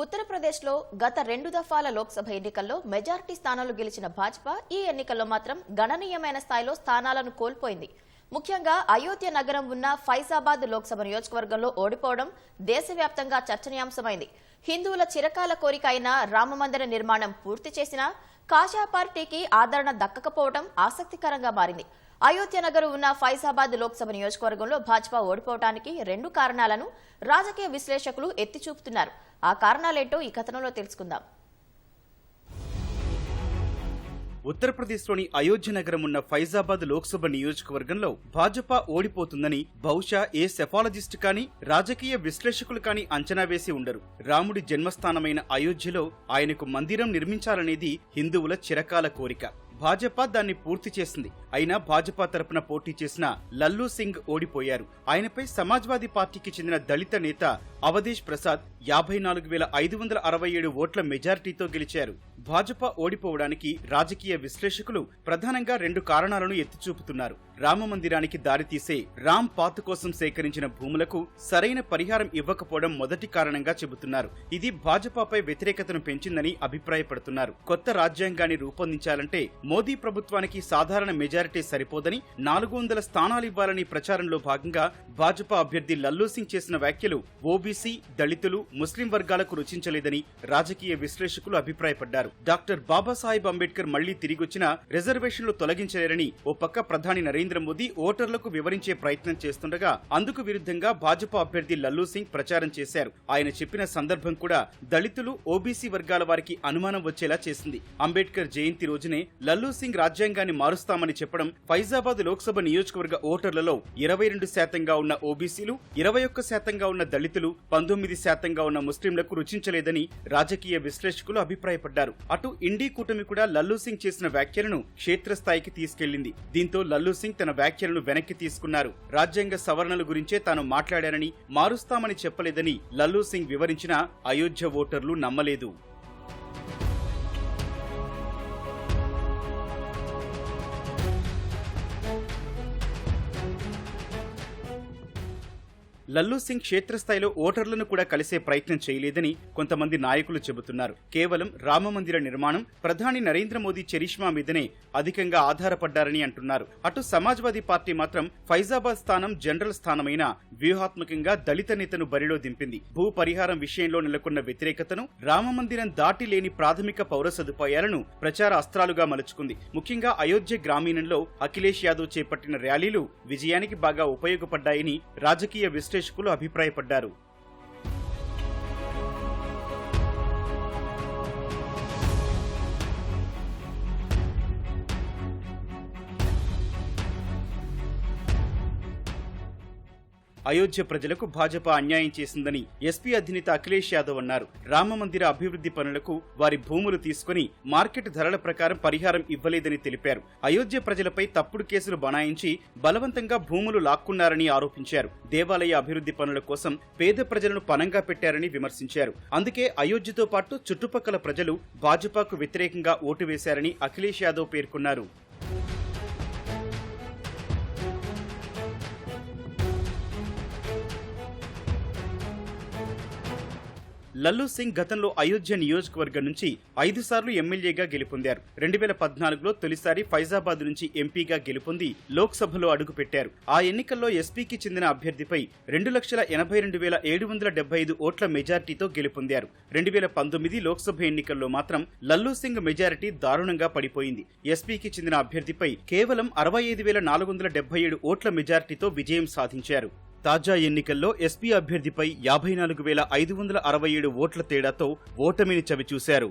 ఉత్తరప్రదేశ్లో గత రెండు దఫాల లోక్సభ ఎన్నికల్లో మెజార్టీ స్థానాలు గెలిచిన భాజపా ఈ ఎన్నికల్లో మాత్రం గణనీయమైన స్థాయిలో స్థానాలను కోల్పోయింది. ముఖ్యంగా అయోధ్య నగరం ఉన్న ఫైజాబాద్ లోక్సభ నియోజకవర్గంలో ఓడిపోవడం దేశవ్యాప్తంగా చర్చనీయాంశమైంది. హిందువుల చిరకాల కోరిక అయిన రామమందిర నిర్మాణం పూర్తి చేసినా కాషా పార్టీకి ఆదరణ దక్కకపోవడం ఆసక్తికరంగా మారింది. అయోధ్య నగరు ఉన్న ఫైజాబాద్ లోక్సభ నియోజకవర్గంలో భాజపా ఓడిపోవడానికి రెండు కారణాలను రాజకీయ విశ్లేషకులు ఎత్తి చూపుతున్నారు. ఆ కారణాలేంటో ఈ కథనంలో తెలుసుకుందాం. ఉత్తరప్రదేశ్లోని అయోధ్య నగరం ఉన్న ఫైజాబాద్ లోక్సభ నియోజకవర్గంలో భాజపా ఓడిపోతుందని బహుశా ఏ సెఫాలజిస్ట్ కానీ రాజకీయ విశ్లేషకులు కానీ అంచనా వేసి ఉండరు. రాముడి జన్మస్థానమైన అయోధ్యలో ఆయనకు మందిరం నిర్మించాలనేది హిందువుల చిరకాల కోరిక. భాజపా దాన్ని పూర్తి చేసింది. అయినా భాజపా తరపున పోటీ చేసిన లల్లూ సింగ్ ఓడిపోయారు. ఆయనపై సమాజ్వాదీ పార్టీకి చెందిన దళిత నేత అవధేష్ ప్రసాద్ యాభై నాలుగు వేల ఐదు వందల అరవై ఏడు ఓట్ల మెజారిటీతో గెలిచారు. భాజపా ఓడిపోవడానికి రాజకీయ విశ్లేషకులు ప్రధానంగా రెండు కారణాలను ఎత్తి చూపుతున్నారు రామ మందిరానికి దారితీసే రామ్ పాత్ కోసం సేకరించిన భూములకు సరైన పరిహారం ఇవ్వకపోవడం మొదటి కారణంగా చెబుతున్నారు. ఇది భాజపాపై వ్యతిరేకతను పెంచిందని అభిప్రాయపడుతున్నారు. కొత్త రాజ్యాంగాన్ని రూపొందించాలంటే మోదీ ప్రభుత్వానికి సాధారణ మెజారిటీ సరిపోదని నాలుగు వందల స్థానాలు ఇవ్వాలని ప్రచారంలో భాగంగా భాజపా అభ్యర్థి లల్లూ సింగ్ చేసిన వ్యాఖ్యలు ఓబీసీ దళితులు ముస్లిం వర్గాలకు రుచించలేదని రాజకీయ విశ్లేషకులు అభిప్రాయపడ్డారు. డాక్టర్ బాబాసాహెబ్ అంబేద్కర్ మళ్ళీ తిరిగొచ్చిన రిజర్వేషన్లు తొలగించలేరని ఓ పక్క ప్రధాని నరేంద్ర మోదీ ఓటర్లకు వివరించే ప్రయత్నం చేస్తుండగా అందుకు విరుద్ధంగా భాజపా అభ్యర్థి లల్లూ సింగ్ ప్రచారం చేశారు. ఆయన చెప్పిన సందర్భం కూడా దళితులు ఓబీసీ వర్గాల వారికి అనుమానం వచ్చేలా చేసింది. అంబేద్కర్ జయంతి రోజునే లల్లూ సింగ్ రాజ్యాంగాన్ని మారుస్తామని చెప్పడం ఫైజాబాద్ లోక్సభ నియోజకవర్గ ఓటర్లలో ఇరవై రెండు శాతంగా ఉన్న ఓబీసీలు ఇరవై ఒక్క శాతంగా ఉన్న దళితులు పంతొమ్మిది శాతంగా ఉన్న ముస్లింలకు రుచించలేదని రాజకీయ విశ్లేషకులు అభిప్రాయపడ్డారు. అటు ఇండీ కూటమి కూడా లల్లూ సింగ్ చేసిన వ్యాఖ్యలను క్షేత్రస్థాయికి తీసుకెళ్ళింది దీంతో లల్లూ సింగ్ తన వ్యాఖ్యలను వెనక్కి తీసుకున్నారు. రాజ్యాంగ సవరణల గురించే తాను మాట్లాడానని మారుస్తామని చెప్పలేదని లల్లూ సింగ్ వివరించిన అయోధ్య ఓటర్లు నమ్మలేదు. లల్లూ సింగ్ క్షేత్రస్థాయిలో ఓటర్లను కూడా కలిసే ప్రయత్నం చేయలేదని కొంతమంది నాయకులు చెబుతున్నారు. కేవలం రామమందిర నిర్మాణం ప్రధాని నరేంద్ర మోదీ చరిష్మా మీదనే అధికంగా ఆధారపడ్డారని అంటున్నారు. అటు సమాజ్వాదీ పార్టీ మాత్రం ఫైజాబాద్ స్థానం జనరల్ స్థానమైన వ్యూహాత్మకంగా దళిత నేతను బరిలో దింపింది. భూ పరిహారం విషయంలో నెలకొన్న వ్యతిరేకతను రామమందిరం దాటి లేని ప్రాథమిక పౌర సదుపాయాలను ప్రచార అస్త్రాలుగా మలుచుకుంది. ముఖ్యంగా అయోధ్య గ్రామీణంలో అఖిలేష్ యాదవ్ చేపట్టిన ర్యాలీలు విజయానికి బాగా ఉపయోగపడ్డాయని రాజకీయ విశ్లేషకులు అభిప్రాయపడ్డారు. అయోధ్య ప్రజలకు భాజపా అన్యాయం చేసిందని ఎస్పీ అధినేత అఖిలేష్ యాదవ్ అన్నారు. రామమందిర అభివృద్ధి పనులకు వారి భూములు తీసుకుని మార్కెట్ ధరల ప్రకారం పరిహారం ఇవ్వలేదని తెలిపారు. అయోధ్య ప్రజలపై తప్పుడు కేసులు బనాయించి బలవంతంగా భూములు లాక్కున్నారని ఆరోపించారు. దేవాలయ అభివృద్ధి పనుల కోసం పేద ప్రజలను పనంగా పెట్టారని విమర్శించారు. అందుకే అయోధ్యతో పాటు చుట్టుపక్కల ప్రజలు భాజపాకు వ్యతిరేకంగా ఓటు వేశారని అఖిలేష్ యాదవ్ పేర్కొన్నారు. లల్లూ సింగ్ గతంలో అయోధ్య నియోజకవర్గం నుంచి ఐదు సార్లు ఎమ్మెల్యేగా గెలుపొందారు. రెండు వేల పద్నాలుగులో తొలిసారి ఫైజాబాద్ నుంచి ఎంపీగా గెలుపొంది లోక్సభలో అడుగుపెట్టారు ఆ ఎన్నికల్లో ఎస్పీకి చెందిన అభ్యర్థిపై రెండు లక్షల ఎనభై రెండు వేల ఏడు వందల డెబ్బై ఐదు ఓట్ల మెజారిటీతో గెలుపొందారు. రెండు వేల పంతొమ్మిది లోక్సభ ఎన్నికల్లో మాత్రం లల్లూ సింగ్ మెజారిటీ దారుణంగా పడిపోయింది. ఎస్పీకి చెందిన అభ్యర్థిపై కేవలం అరవై ఐదు వేల నాలుగు వందల డెబ్బై ఏడు ఓట్ల మెజారిటీతో విజయం సాధించారు. తాజా ఎన్నికల్లో ఎస్పీ అభ్యర్థిపై యాభై నాలుగు వేల ఐదు వందల అరవై ఏడు ఓట్ల తేడాతో ఓటమిని చవిచూశారు.